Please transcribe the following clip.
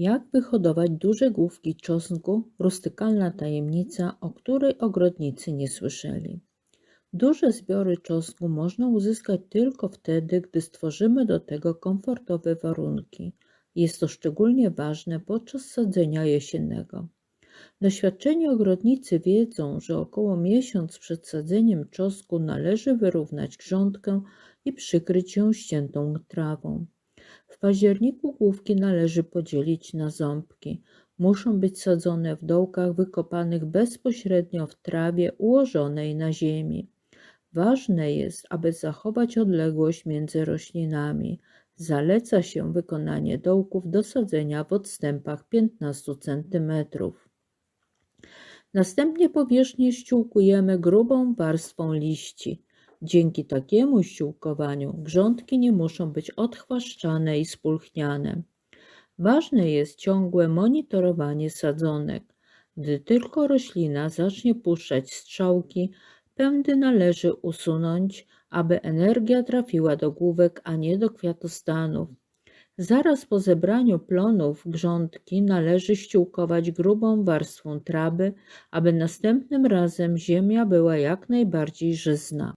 Jak wyhodować duże główki czosnku? Rustykalna tajemnica, o której ogrodnicy nie słyszeli. Duże zbiory czosnku można uzyskać tylko wtedy, gdy stworzymy do tego komfortowe warunki. Jest to szczególnie ważne podczas sadzenia jesiennego. Doświadczeni ogrodnicy wiedzą, że około miesiąc przed sadzeniem czosnku należy wyrównać grządkę i przykryć ją ściętą trawą. W październiku główki należy podzielić na ząbki. Muszą być sadzone w dołkach wykopanych bezpośrednio w trawie ułożonej na ziemi. Ważne jest, aby zachować odległość między roślinami. Zaleca się wykonanie dołków do sadzenia w odstępach 15 cm. Następnie powierzchnię ściółkujemy grubą warstwą liści. Dzięki takiemu ściółkowaniu grządki nie muszą być odchwaszczane i spulchniane. Ważne jest ciągłe monitorowanie sadzonek. Gdy tylko roślina zacznie puszczać strzałki, pędy należy usunąć, aby energia trafiła do główek, a nie do kwiatostanów. Zaraz po zebraniu plonów grządki należy ściółkować grubą warstwą trawy, aby następnym razem ziemia była jak najbardziej żyzna.